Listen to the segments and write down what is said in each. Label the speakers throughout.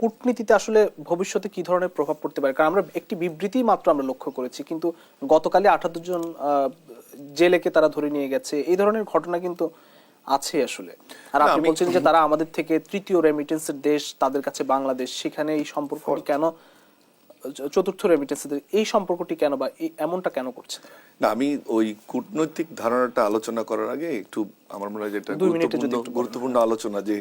Speaker 1: কূটনীতিতে আসলে ভবিষ্যতে কি ধরনের প্রভাব পড়তে পারে? কারণ আমরা একটি বিবৃতি মাত্র আমরা লক্ষ্য করেছি কিন্তু গতকালে আঠাত্তর জন জেলেকে তারা ধরে নিয়ে গেছে। এই ধরনের ঘটনা কিন্তু আছে আসলে। আর আপনি বলছেন যে তারা আমাদের থেকে তৃতীয় রেমিটেন্সের দেশ তাদের কাছে বাংলাদেশ। সেখানে এই সম্পর্ক কেন চতুর্থ রেমিটেন্সের এই সম্পর্কটি কেন বা এমনটা কেন করছে?
Speaker 2: না আমি ওই কূটনৈতিক ধারণাটা আলোচনা করার আগে একটু আমার মনে হয় যেটা গুরুত্বপূর্ণ আলোচনা যে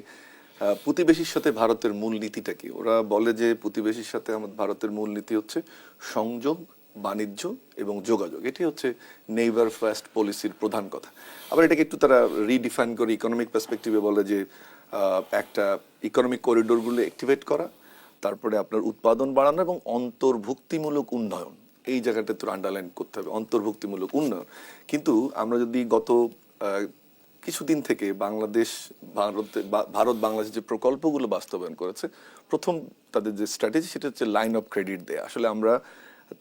Speaker 2: প্রতিবেশীর সাথে ভারতের মূল নীতিটা কি? ওরা বলে যে প্রতিবেশীর সাথে আমাদের ভারতের মূল নীতি হচ্ছে সংযোগ, বাণিজ্য এবং যোগাযোগ। এটি হচ্ছে নেইবার ফার্স্ট পলিসির প্রধান কথা। আবার এটাকে একটু তারা রিডিফাইন করে ইকোনমিক পার্সপেক্টিভে বলে যে একটা ইকোনমিক করিডোরগুলো অ্যাক্টিভেট করা, তারপরে আপনার উৎপাদন বাড়ানো এবং অন্তর্ভুক্তিমূলক উন্নয়ন। এই জায়গাটা তো আন্ডারলাইন করতে হবে, অন্তর্ভুক্তিমূলক উন্নয়ন। কিন্তু আমরা যদি গত কিছুদিন থেকে বাংলাদেশ, ভারত ভারত, বাংলাদেশ যে প্রকল্পগুলো বাস্তবায়ন করেছে, প্রথম তাদের যে স্ট্র্যাটেজি সেটা হচ্ছে লাইন অফ ক্রেডিট দেয়া। আসলে আমরা,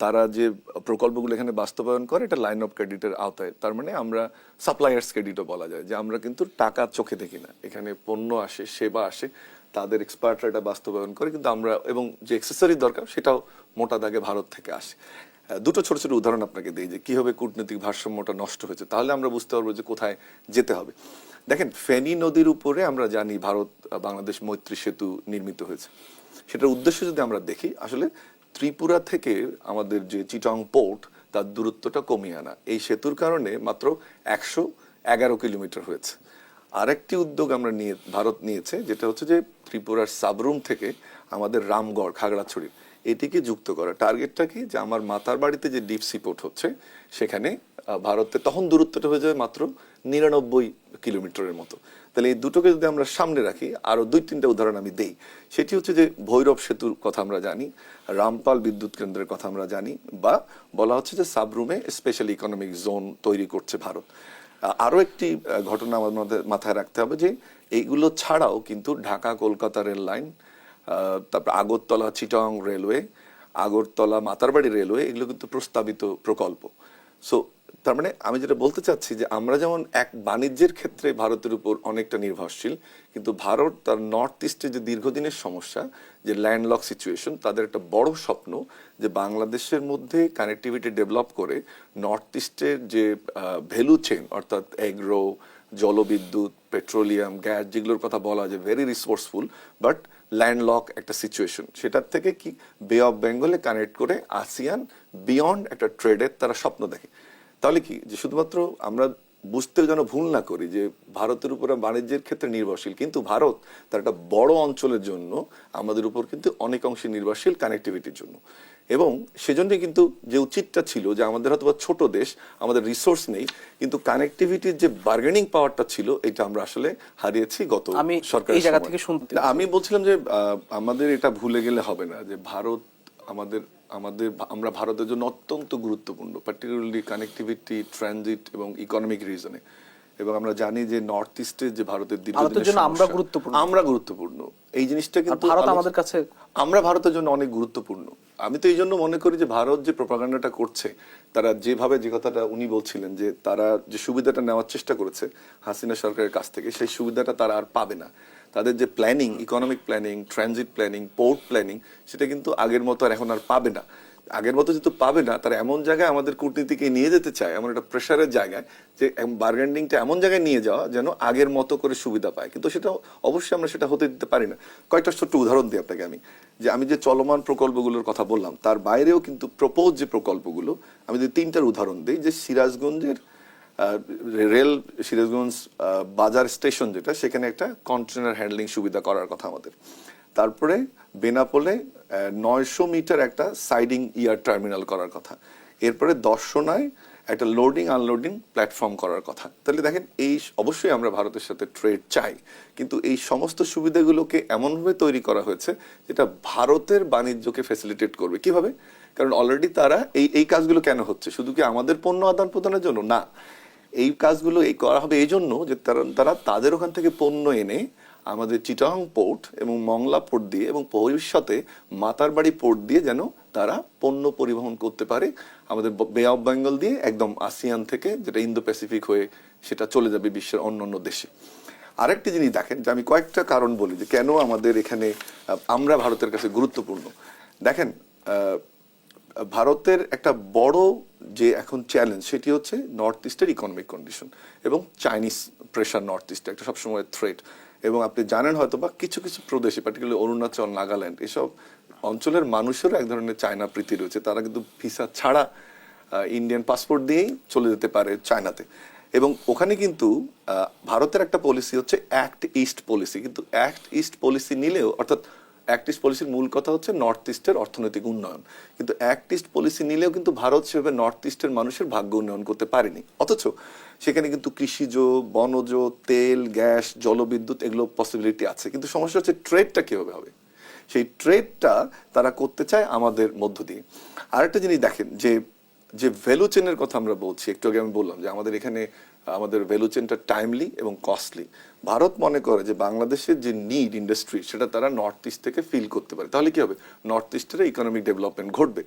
Speaker 2: তারা যে প্রকল্পগুলো এখানে বাস্তবায়ন করে, এটা লাইন অফ ক্রেডিটের আওতায়। তার মানে আমরা সাপ্লায়ার্স ক্রেডিটও বলা যায়, যে আমরা কিন্তু টাকা চোখে দেখি না। এখানে পণ্য আসে, সেবা আসে, তাদের এক্সপার্টরা এটা বাস্তবায়ন করে, কিন্তু আমরা এবং যে এক্সেসরি দরকার, সেটাও মোটা দাগে ভারত থেকে আসে। দুটো ছোট ছোট উদাহরণ আপনাকে দিই যে কীভাবে কূটনৈতিক ভারসাম্যটা নষ্ট হয়েছে। তাহলে আমরা বুঝতে পারব যে কোথায় যেতে হবে। দেখেন, ফেনী নদীর উপরে আমরা জানি ভারত বাংলাদেশ মৈত্রী সেতু নির্মিত হয়েছে। সেটার উদ্দেশ্য যদি আমরা দেখি, আসলে ত্রিপুরা থেকে আমাদের যে চিটং পোর্ট, তার দূরত্বটা কমিয়ে আনা। এই সেতুর কারণে মাত্র একশো এগারো কিলোমিটার হয়েছে। আরেকটি উদ্যোগ আমরা নিয়ে, ভারত নিয়েছে, যেটা হচ্ছে যে ত্রিপুরার সাবরুম থেকে আমাদের রামগড় খাগড়াছড়ি এটিকে যুক্ত করা। টার্গেটটা কি? যে আমার মাতার বাড়িতে যে ডিপ সিপোর্ট হচ্ছে সেখানে ভারতে তখন দূরত্বটা হয়ে যাবে মাত্র নিরানব্বই কিলোমিটারের মতো। তাহলে এই দুটোকে যদি আমরা সামনে রাখি আরও দুই তিনটা উদাহরণ আমি দেই। সেটি হচ্ছে যে ভৈরব সেতুর কথা আমরা জানি রামপাল বিদ্যুৎ কেন্দ্রের কথা আমরা জানি বা বলা হচ্ছে যে সাবরুমে স্পেশাল ইকোনমিক জোন তৈরি করছে ভারত। আহ, আরও একটি ঘটনা আমাদের মাথায় রাখতে হবে যে এইগুলো ছাড়াও কিন্তু ঢাকা কলকাতা রেল লাইন তারপর আগরতলা চিটং রেলওয়ে, আগরতলা মাতারবাড়ি রেলওয়ে, এগুলো কিন্তু প্রস্তাবিত প্রকল্প। সো তার মানে আমি যেটা বলতে চাচ্ছি যে আমরা যেমন এক বাণিজ্যের ক্ষেত্রে ভারতের উপর অনেকটা নির্ভরশীল, কিন্তু ভারত তার নর্থ ইস্টে যে দীর্ঘদিনের সমস্যা, যে ল্যান্ডলক সিচুয়েশন তাদের একটা বড় স্বপ্ন যে বাংলাদেশের মধ্যে কানেক্টিভিটি ডেভেলপ করে নর্থ ইস্টের যে ভ্যালু চেন অর্থাৎ এগ্রো জলবিদ্যুৎ, পেট্রোলিয়াম, গ্যাস যেগুলোর কথা বলা যে ভেরি রিসোর্সফুল বাট ল্যান্ডলক একটা সিচুয়েশন সেটার থেকে কি বে অফ বেঙ্গলে কানেক্ট করে আসিয়ান বিয়ন্ড একটা ট্রেডের তারা স্বপ্ন দেখে। তাহলে কি? যে শুধুমাত্র আমরা বুঝতে যেন ভুল না করি যে ভারতের উপরে বাণিজ্যের ক্ষেত্রে নির্ভরশীল, কিন্তু ভারত তার একটা বড় অঞ্চলের জন্য আমাদের উপর কিন্তু অনেক অংশে নির্ভরশীল কানেক্টিভিটির জন্য। এবং সেজন্য কিন্তু যে উচিতটা ছিল যে আমাদের হয়তো ছোট দেশ আমাদের রিসোর্স নেই কিন্তু কানেক্টিভিটির যে বার্গেনিং পাওয়ারটা ছিল এটা আমরা আসলে হারিয়েছি গত
Speaker 1: আমি এই জায়গা থেকে শুনতে
Speaker 2: আমি বলছিলাম যে আমাদের এটা ভুলে গেলে হবে না যে ভারত আমাদের আমাদের আমরা ভারতের জন্য অত্যন্ত গুরুত্বপূর্ণ পার্টিকুলারলি কানেক্টিভিটি ট্রানজিট এবং ইকোনমিক রিজনে এবং আমরা জানি যে নর্থ ইস্টে যে ভারতের
Speaker 1: ভারতের জন্য আমরা গুরুত্বপূর্ণ।
Speaker 2: আমরা গুরুত্বপূর্ণ। এই জিনিসটা কিন্তু
Speaker 1: ভারত আমাদের কাছে
Speaker 2: আমরা ভারতের জন্য অনেক গুরুত্বপূর্ণ। আমি তো এই জন্য মনে করি যে ভারত যে প্রপাগান্ডাটা করছে, তারা যেভাবে যে কথাটা উনি বলছিলেন যে তারা যে সুবিধাটা নেওয়ার চেষ্টা করেছে হাসিনা সরকারের কাছ থেকে, সেই সুবিধাটা তারা আর পাবে না। তাদের যে planning economic planning transit planning port planning সেটা কিন্তু আগের মতো আর এখন আর পাবে না। আগের মতো যেহেতু পাবে না, তারা এমন জায়গায় আমাদের কূটনীতিকে নিয়ে যেতে চায়, এমন একটা প্রেশারের জায়গায়, যে বার্গেন্ডিংটা এমন জায়গায় নিয়ে যাওয়া যেন আগের মতো করে সুবিধা পায়। কিন্তু সেটা অবশ্যই আমরা সেটা হতে দিতে পারি না। কয়েকটা ছোট্ট উদাহরণ দিই আপনাকে আমি। যে আমি যে চলমান প্রকল্পগুলোর কথা বললাম, তার বাইরেও কিন্তু প্রপোজ যে প্রকল্পগুলো, আমি যদি তিনটার উদাহরণ দিই, যে সিরাজগঞ্জের রেল সিরাজগঞ্জ বাজার স্টেশন যেটা, সেখানে একটা কন্টেনার হ্যান্ডলিং সুবিধা করার কথা আমাদের। তারপরে বেনাপোলে নয়শো মিটার একটা সাইডিং ইয়ার টার্মিনাল করার কথা। এরপরে দর্শনায় একটা লোডিং, আনলোডিং প্ল্যাটফর্ম করার কথা। তাহলে দেখেন, এই অবশ্যই আমরা ভারতের সাথে ট্রেড চাই। কিন্তু এই সমস্ত সুবিধাগুলোকে এমনভাবে তৈরি করা হয়েছে যেটা ভারতের বাণিজ্যকে ফেসিলিটেট করবে। কীভাবে? কারণ অলরেডি তারা এই এই কাজগুলো কেন হচ্ছে? শুধু কি আমাদের পণ্য আদান প্রদানের জন্য? না। এই কাজগুলো এই করা হবে এই জন্য যে তারা তারা তাদের ওখান থেকে পণ্য এনে আমাদের চিটাং পোর্ট এবং মংলা পোর্ট দিয়ে এবং ভবিষ্যতে মাতারবাড়ি পোর্ট দিয়ে যেন তারা পণ্য পরিবহন করতে পারে। আমাদের বে অফ বেঙ্গল দিয়ে একদম আসিয়ান থেকে যেটা ইন্দো প্যাসিফিক হয়ে সেটা চলে যাবে বিশ্বের অন্য অন্য দেশে। আরেকটি জিনিস দেখেন, যে আমি কয়েকটা কারণ বলি যে কেন আমাদের এখানে আমরা ভারতের কাছে গুরুত্বপূর্ণ। দেখেন ভারতের একটা বড় যে এখন চ্যালেঞ্জ সেটি হচ্ছে নর্থ ইস্টের ইকোনমিক কন্ডিশন এবং চাইনিজ প্রেশার নর্থ ইস্টে একটা সবসময় থ্রেট এবং আপনি জানেন হয়তো বা কিছু কিছু প্রদেশে পার্টিকুলার অরুণাচল, নাগাল্যান্ড, এসব অঞ্চলের মানুষেরও এক ধরনের চায়না প্রীতি রয়েছে। তারা কিন্তু ভিসা ছাড়া ইন্ডিয়ান পাসপোর্ট দিয়েই চলে যেতে পারে চায়নাতে। এবং ওখানে কিন্তু ভারতের একটা পলিসি হচ্ছে অ্যাক্ট ইস্ট পলিসি কিন্তু অ্যাক্ট ইস্ট পলিসি নিলেও, অর্থাৎ অ্যাক্ট ইস্ট পলিসির মূল কথা হচ্ছে নর্থ ইস্টের অর্থনৈতিক উন্নয়ন। কিন্তু অ্যাক্ট ইস্ট পলিসি নিলেও কিন্তু ভারত সেভাবে নর্থ ইস্টের মানুষের ভাগ্য উন্নয়ন করতে পারেনি। অথচ সেখানে কিন্তু কৃষিজ, বনজ, তেল, গ্যাস, জলবিদ্যুৎ এগুলো পসিবিলিটি আছে। কিন্তু সমস্যা হচ্ছে ট্রেডটা কীভাবে হবে? সেই ট্রেডটা তারা করতে চায় আমাদের মধ্য দিয়ে। আরেকটা জিনিস দেখেন, যে যে ভ্যালু চেনের কথা আমরা বলছি, একটু আগে আমি বললাম যে আমাদের এখানে আমাদের ভ্যালু চেনটা টাইমলি এবং কস্টলি ভারত মনে করে যে বাংলাদেশের যে নিড ইন্ডাস্ট্রি সেটা তারা নর্থ ইস্ট থেকে ফিল করতে পারে। তাহলে কি হবে? নর্থ ইস্টের ইকোনমিক ডেভেলপমেন্ট ঘটবে।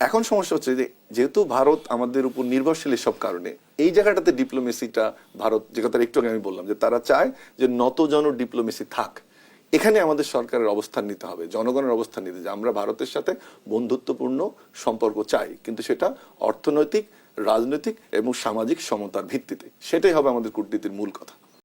Speaker 2: এখন সমস্যা হচ্ছে যে, যেহেতু ভারত আমাদের উপর নির্ভরশীল সব কারণে, এই জায়গাটাতে ডিপ্লোমেসিটা ভারত, যে কথা একটু আমি বললাম, যে তারা চায় যে নতজন ডিপ্লোমেসি থাক। এখানে আমাদের সরকারের অবস্থান নিতে হবে, জনগণের অবস্থান নিতে যে আমরা ভারতের সাথে বন্ধুত্বপূর্ণ সম্পর্ক চাই। কিন্তু সেটা অর্থনৈতিক রাজনৈতিক এবং সামাজিক সমতার ভিত্তিতে। সেটাই হবে আমাদের কূটনীতির মূল কথা।